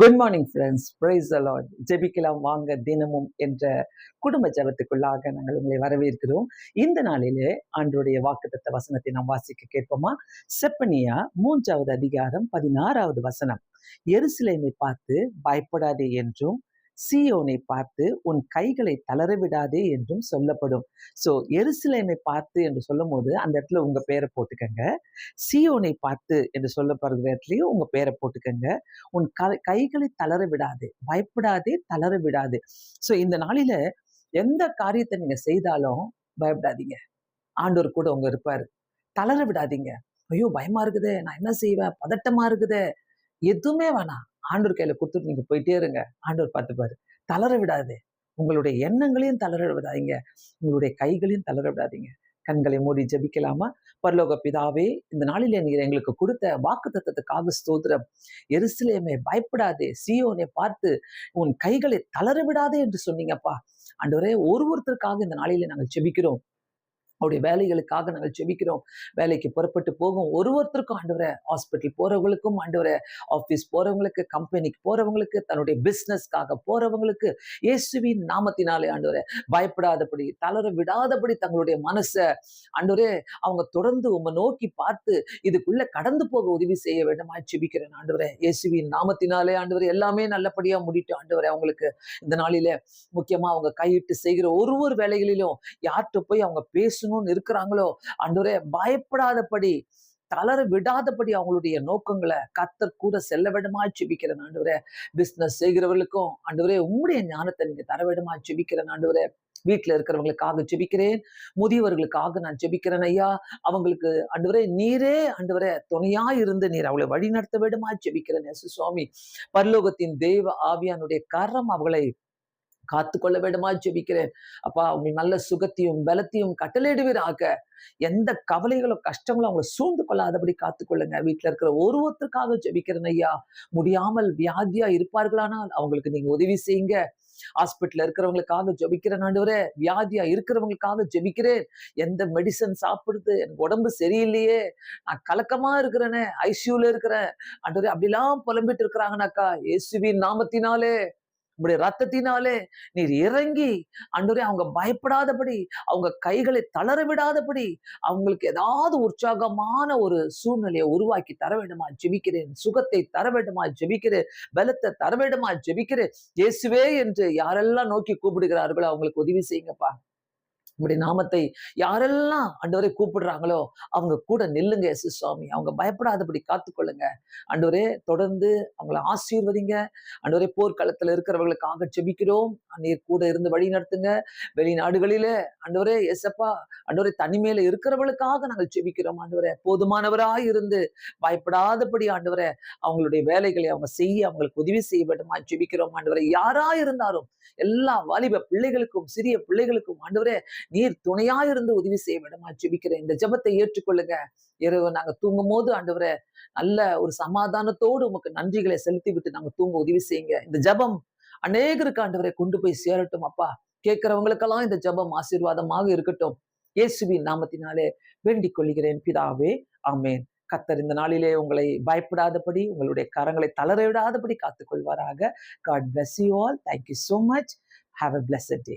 Good morning friends praise a lot ஜெபிக்கலாம் வாங்க தினமும் என்ற குடும்ப ஜபத்துக்குள்ளாக நாங்கள் உங்களை வரவேற்கிறோம். இந்த நாளிலே ஆண்டருடைய வாக்குத்தத்த வசனத்தை நாம் வாசிக்க கேட்போமா? செப்பனியா மூன்றாவது அதிகாரம் பதினாறாவது வசனம். எருசலேமை பார்த்து பயப்படாதே என்றும் சியோனை பார்த்து உன் கைகளை தளர விடாதே என்றும் சொல்லப்படும். ஸோ எருசலேமை பார்த்து என்று சொல்லும் போது அந்த இடத்துல உங்கள் பேரை போட்டுக்கங்க. சியோனை பார்த்து என்று சொல்லப்படுற இடத்துலையும் உங்கள் பேரை போட்டுக்கங்க. உன் க கைகளை தளர விடாது பயப்படாதே தளர விடாது. ஸோ இந்த நாளில் எந்த காரியத்தை நீங்கள் செய்தாலும் பயப்படாதீங்க. ஆண்டோர் கூட உங்க இருப்பார். தளர விடாதீங்க. ஐயோ பயமா இருக்குதே நான் என்ன செய்வேன்? பதட்டமா இருக்குதே. எதுவுமே வேணாம். ஆண்டூர் கையில கொடுத்துட்டு நீங்க போயிட்டே இருங்க. ஆண்டூர் பார்த்துப்பாரு. தளர விடாது. உங்களுடைய எண்ணங்களையும் தளர விடாதீங்க. உங்களுடைய கைகளையும் தளர விடாதீங்க. கண்களை மூடி ஜபிக்கலாமா? பரலோக பிதாவே இந்த நாளிலே நீர் எங்களுக்கு கொடுத்த வாக்கு தத்துவத்துக்காக ஸ்தோத்திரம். எருசலேமே பயப்படாதே. சியோனை பார்த்து உன் கைகளை தளர விடாதே என்று சொன்னீங்கப்பா. ஆண்டவரே ஒரு ஒருத்தருக்காக இந்த நாளிலே நாங்கள் ஜெபிக்கிறோம். அவருடைய வேலைகளுக்காக நாங்கள் செபிக்கிறோம். வேலைக்கு புறப்பட்டு போகும் ஒரு ஒருத்தருக்கும் ஆண்டவரை ஹாஸ்பிட்டல் போறவங்களுக்கும் ஆண்டவரை ஆஃபீஸ் போறவங்களுக்கு கம்பெனிக்கு போறவங்களுக்கு தன்னுடைய பிஸ்னஸ்க்காக போறவங்களுக்கு இயேசுவின் நாமத்தினாலே ஆண்டவரை பயப்படாதபடி தளர விடாதபடி தங்களுடைய மனசை ஆண்டவரே அவங்க தொடர்ந்து உங்க நோக்கி பார்த்து இதுக்குள்ள கடந்து போக உதவி செய்ய வேண்டுமா செபிக்கிறேன் ஆண்டவரே. இயேசுவின் நாமத்தினாலே ஆண்டவரை எல்லாமே நல்லபடியா முடிட்டு ஆண்டவரை. அவங்களுக்கு இந்த நாளில முக்கியமா அவங்க கையிட்டு செய்கிற ஒரு ஒரு வேலைகளிலும் யார்கிட்ட போய் அவங்க பேசணும் பேசணும்னு இருக்கிறாங்களோ? அன்றுவரே பயப்படாதபடி தளர விடாதபடி அவங்களுடைய நோக்கங்களை கத்தர் கூட செல்ல விடமா செபிக்கிறேன் ஆண்டவரே. பிஸ்னஸ் செய்கிறவர்களுக்கும் ஆண்டவரே உங்களுடைய ஞானத்தை நீங்க தர விடமா செபிக்கிறேன் ஆண்டவரே. வீட்டில் இருக்கிறவங்களுக்காக ஜெபிக்கிறேன். முதியவர்களுக்காக நான் ஜெபிக்கிறேன் ஐயா. அவங்களுக்கு அன்றுவரே நீரே அன்றுவரே துணையா இருந்து நீர் அவளை வழி நடத்த விடுமா ஜெபிக்கிறேன் சுவாமி பரலோகத்தின் தெய்வ ஆவியானுடைய கரம் அவளை காத்து கொள்ள வேண்டுமா ஜெபிக்கிறேன். அப்பா அவங்க நல்ல சுகத்தையும் பலத்தையும் கட்டளையிடுவீராக. எந்த கவலைகளும் கஷ்டங்களும் அவங்களை சூழ்ந்து கொள்ளாதபடி காத்துக்கொள்ளுங்க. வீட்டில் இருக்கிற ஒருவருக்காக ஜெபிக்கிறேன் ஐயா. முடியாமல் வியாதியா இருப்பார்களானால் அவங்களுக்கு நீங்க உதவி செய்யுங்க. ஹாஸ்பிட்டல் இருக்கிறவங்களுக்காக ஜபிக்கிறேன் ஆண்டவரே. வியாதியா இருக்கிறவங்களுக்காக ஜெபிக்கிறேன். எந்த மெடிசன் சாப்பிடுது? எனக்கு உடம்பு சரியில்லையே. நான் கலக்கமா இருக்கிறேனே. ஐசியூல இருக்கிறேன். ஆண்டவரே அப்படிலாம் புலம்பிட்டு இருக்கிறாங்கனாக்கா இயேசுவின் நாமத்தினாலே உங்களுடைய ரத்தத்தினாலே நீர் இறங்கி அன்றுவரே அவங்க பயப்படாதபடி அவங்க கைகளை தளர விடாதபடி அவங்களுக்கு ஏதாவது உற்சாகமான ஒரு சூழ்நிலையை உருவாக்கி தர வேண்டுமா? ஜெபிக்கிறேன். சுகத்தை தர வேண்டுமா? ஜெபிக்கிறேன். பலத்தை தர வேண்டுமா? ஜெபிக்கிறேன். இயேசுவே என்று யாரெல்லாம் நோக்கி கூப்பிடுகிறார்களோ அவங்களுக்கு உதவி செய்யுங்கப்பா. உங்களுடைய நாமத்தை யாரெல்லாம் அண்டவரே கூப்பிடுறாங்களோ அவங்க கூட நில்லுங்க எஸ் சுவாமி. அவங்க பயப்படாதபடி காத்துக்கொள்ளுங்க. அண்டவரே தொடர்ந்து அவங்கள ஆசீர்வதிங்க. அண்டவரே போர்க்களத்துல இருக்கிறவர்களுக்காக செபிக்கிறோம். நீர் கூட இருந்து வழி நடத்துங்க. வெளிநாடுகளில அண்டவரே எசப்பா அண்டவரே தனிமையில இருக்கிறவர்களுக்காக நாங்கள் செபிக்கிறோம். ஆண்டவரே போதுமானவராய் இருந்து பயப்படாதபடி ஆண்டவரே அவங்களுடைய வேலைகளை அவங்க செய்ய அவங்களுக்கு உதவி செய்ய வேண்டுமா செபிக்கிறோம். ஆண்டவரே யாரா இருந்தாலும் எல்லா வாலிப பிள்ளைகளுக்கும் சிறிய பிள்ளைகளுக்கும் ஆண்டவரே நீர் துணையாயிருந்து உதவி செய்ய வேண்டுமா. ஜெபிக்கிறேன். இந்த ஜபத்தை ஏற்றுக்கொள்ளுங்க. இரவு நாங்க தூங்கும் போது ஆண்டவரை நல்ல ஒரு சமாதானத்தோடு உமக்கு நன்றிகளை செலுத்தி விட்டு நாங்க தூங்க உதவி செய்யுங்க. இந்த ஜபம் அநேகருக்கு ஆண்டவரை கொண்டு போய் சேரட்டும் அப்பா. கேட்கிறவங்களுக்கெல்லாம் இந்த ஜபம் ஆசீர்வாதமாக இருக்கட்டும். இயேசுவின் நாமத்தினாலே வேண்டிக் கொள்கிறேன். பிதாவே ஆமேன். கத்தர் இந்த நாளிலே உங்களை பயப்படாதபடி உங்களுடைய கரங்களை தளர விடாதபடி காத்துக்கொள்வாராக. God bless you all thank you so much have a bless day